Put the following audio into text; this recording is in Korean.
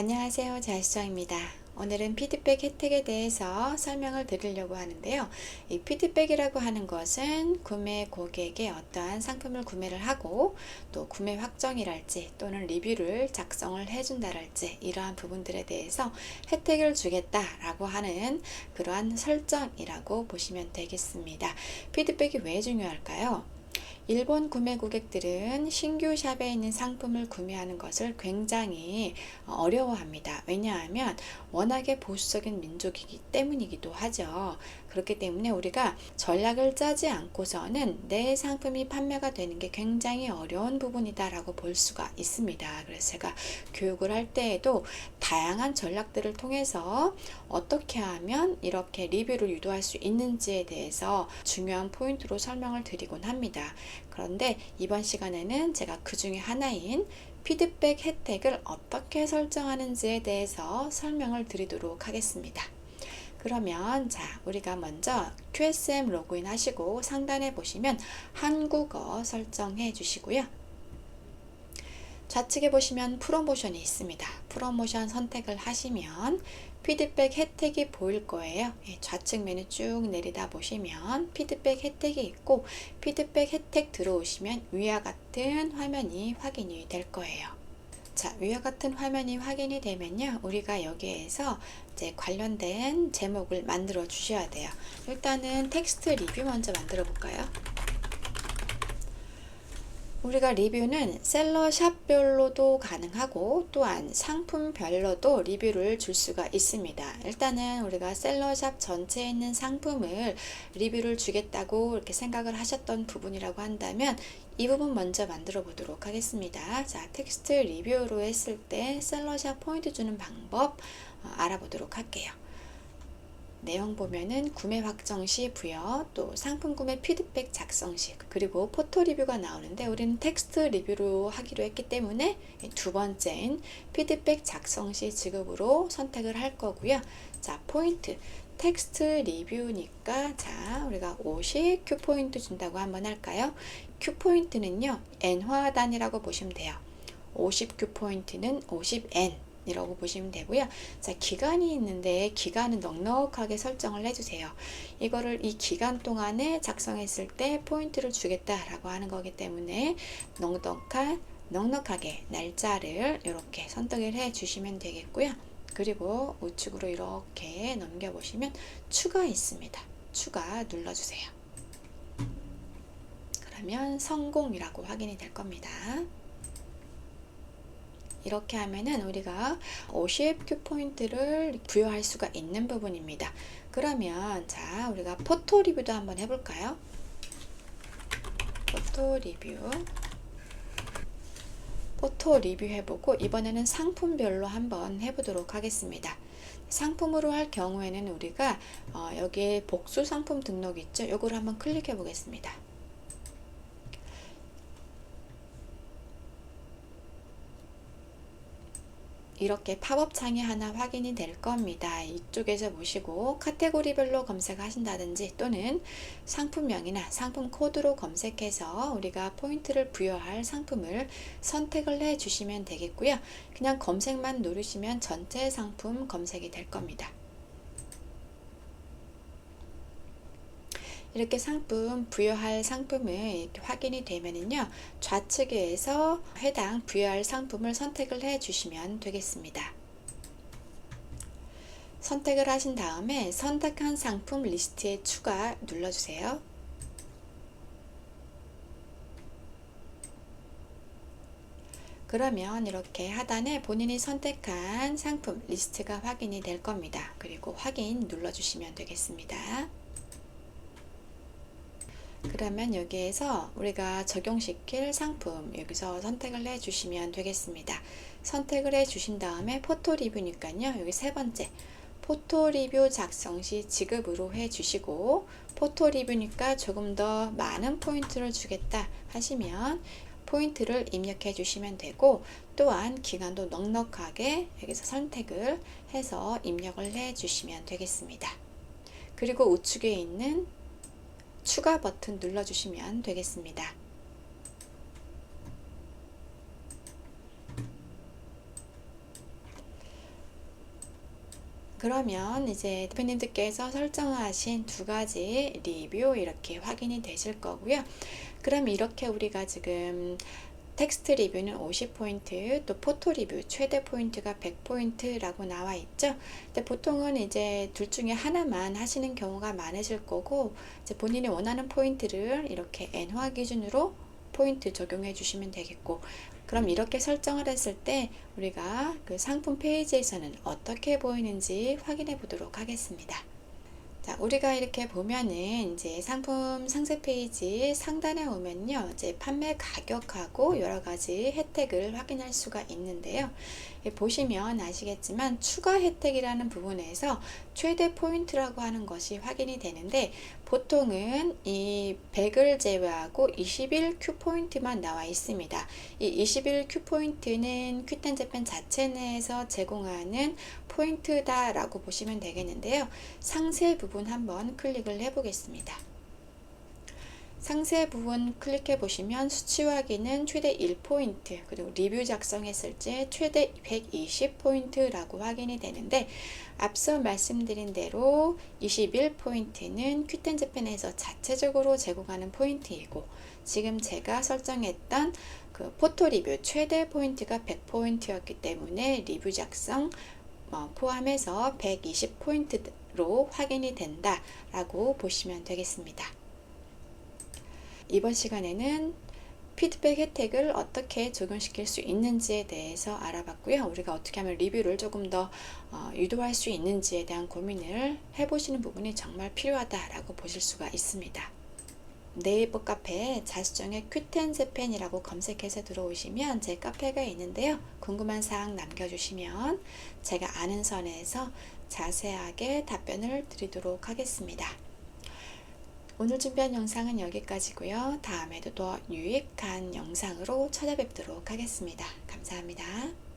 안녕하세요. 자수정입니다. 오늘은 피드백 혜택에 대해서 설명을 드리려고 하는데요. 이 피드백이라고 하는 것은 구매 고객에게 어떠한 상품을 구매를 하고 또 구매 확정이랄지 또는 리뷰를 작성을 해준다랄지 이러한 부분들에 대해서 혜택을 주겠다라고 하는 그러한 설정이라고 보시면 되겠습니다. 피드백이 왜 중요할까요? 일본 구매 고객들은 신규 샵에 있는 상품을 구매하는 것을 굉장히 어려워합니다. 왜냐하면 워낙에 보수적인 민족이기 때문이기도 하죠. 그렇기 때문에 우리가 전략을 짜지 않고서는 내 상품이 판매가 되는 게 굉장히 어려운 부분이다라고 볼 수가 있습니다. 그래서 제가 교육을 할 때에도 다양한 전략들을 통해서 어떻게 하면 이렇게 리뷰를 유도할 수 있는지에 대해서 중요한 포인트로 설명을 드리곤 합니다. 그런데 이번 시간에는 제가 그 중에 하나인 피드백 혜택을 어떻게 설정하는지에 대해서 설명을 드리도록 하겠습니다. 그러면 자 우리가 먼저 QSM 로그인 하시고 상단에 보시면 한국어 설정해 주시고요. 좌측에 보시면 프로모션이 있습니다. 프로모션 선택을 하시면 피드백 혜택이 보일 거예요. 예, 좌측 메뉴 쭉 내리다 보시면 피드백 혜택이 있고 피드백 혜택 들어오시면 위와 같은 화면이 확인이 될 거예요. 자, 위와 같은 화면이 확인이 되면요. 우리가 여기에서 이제 관련된 제목을 만들어 주셔야 돼요. 일단은 텍스트 리뷰 먼저 만들어 볼까요? 우리가 리뷰는 셀러 샵별로도 가능하고 또한 상품별로도 리뷰를 줄 수가 있습니다. 일단은 우리가 셀러 샵 전체에 있는 상품을 리뷰를 주겠다고 이렇게 생각을 하셨던 부분이라고 한다면 이 부분 먼저 만들어 보도록 하겠습니다. 자, 텍스트 리뷰로 했을 때 셀러 샵 포인트 주는 방법 어, 알아보도록 할게요. 내용 보면은 구매 확정 시 부여, 또 상품 구매 피드백 작성 시, 그리고 포토 리뷰가 나오는데 우리는 텍스트 리뷰로 하기로 했기 때문에 두 번째인 피드백 작성 시 지급으로 선택을 할 거고요. 자, 포인트. 텍스트 리뷰니까 자 우리가 50 큐 포인트 준다고 한번 할까요? 큐 포인트는요 n화 단위라고 보시면 돼요. 50 큐 포인트는 50n 이라고 보시면 되고요. 자, 기간이 있는데 기간은 넉넉하게 설정을 해주세요. 이거를 이 기간 동안에 작성했을 때 포인트를 주겠다라고 하는 거기 때문에 넉넉한 넉넉하게 날짜를 이렇게 선택을 해 주시면 되겠고요. 그리고 우측으로 이렇게 넘겨 보시면 추가 있습니다. 추가 눌러 주세요. 그러면 성공이라고 확인이 될 겁니다. 이렇게 하면은 우리가 50 큐 포인트를 부여할 수가 있는 부분입니다. 그러면 자 우리가 포토 리뷰도 한번 해볼까요? 포토 리뷰 포토 리뷰 해보고 이번에는 상품별로 한번 해보도록 하겠습니다. 상품으로 할 경우에는 우리가 어, 여기에 복수 상품 등록 있죠? 요거를 한번 클릭해 보겠습니다. 이렇게 팝업 창이 하나 확인이 될 겁니다. 이쪽에서 보시고 카테고리별로 검색하신다든지 또는 상품명이나 상품 코드로 검색해서 우리가 포인트를 부여할 상품을 선택을 해 주시면 되겠고요. 그냥 검색만 누르시면 전체 상품 검색이 될 겁니다. 이렇게 상품 부여할 상품을 확인이 되면은요 좌측에서 해당 부여할 상품을 선택을 해 주시면 되겠습니다. 선택을 하신 다음에 선택한 상품 리스트에 추가 눌러주세요. 그러면 이렇게 하단에 본인이 선택한 상품 리스트가 확인이 될 겁니다. 그리고 확인 눌러주시면 되겠습니다. 그러면 여기에서 우리가 적용시킬 상품 여기서 선택을 해 주시면 되겠습니다. 선택을 해 주신 다음에 포토 리뷰니까요. 여기 세 번째 포토 리뷰 작성 시 지급으로 해 주시고 포토 리뷰니까 조금 더 많은 포인트를 주겠다 하시면 포인트를 입력해 주시면 되고 또한 기간도 넉넉하게 여기서 선택을 해서 입력을 해 주시면 되겠습니다. 그리고 우측에 있는 추가 버튼 눌러주시면 되겠습니다. 그러면 이제 대표님들께서 설정하신 두 가지 리뷰 이렇게 확인이 되실 거고요. 그럼 이렇게 우리가 지금 텍스트 리뷰는 50포인트, 또 포토 리뷰 최대 포인트가 100포인트라고 나와 있죠. 근데 보통은 이제 둘 중에 하나만 하시는 경우가 많으실 거고, 이제 본인이 원하는 포인트를 이렇게 N화 기준으로 포인트 적용해 주시면 되겠고, 그럼 이렇게 설정을 했을 때 우리가 그 상품 페이지에서는 어떻게 보이는지 확인해 보도록 하겠습니다. 자, 우리가 이렇게 보면은 이제 상품 상세 페이지 상단에 오면요. 이제 판매 가격하고 여러 가지 혜택을 확인할 수가 있는데요. 예, 보시면 아시겠지만 추가 혜택이라는 부분에서 최대 포인트라고 하는 것이 확인이 되는데 보통은 이 100을 제외하고 21Q 포인트만 나와 있습니다. 이 21Q 포인트는 큐텐 재팬 자체 내에서 제공하는 포인트다라고 보시면 되겠는데요. 상세 부분 한번 클릭을 해 보겠습니다. 상세 부분 클릭해 보시면 수치 확인은 최대 1포인트 그리고 리뷰 작성했을 때 최대 120포인트라고 확인이 되는데 앞서 말씀드린 대로 21포인트는 큐텐 재팬에서 자체적으로 제공하는 포인트이고 지금 제가 설정했던 그 포토 리뷰 최대 포인트가 100포인트였기 때문에 리뷰 작성 어, 포함해서 120포인트로 확인이 된다라고 보시면 되겠습니다. 이번 시간에는 피드백 혜택을 어떻게 적용시킬 수 있는지에 대해서 알아봤고요. 우리가 어떻게 하면 리뷰를 조금 더 어, 유도할 수 있는지에 대한 고민을 해보시는 부분이 정말 필요하다라고 보실 수가 있습니다. 네이버 카페 자수정의 큐텐 재팬이라고 검색해서 들어오시면 제 카페가 있는데요. 궁금한 사항 남겨주시면 제가 아는 선에서 자세하게 답변을 드리도록 하겠습니다. 오늘 준비한 영상은 여기까지고요. 다음에도 더 유익한 영상으로 찾아뵙도록 하겠습니다. 감사합니다.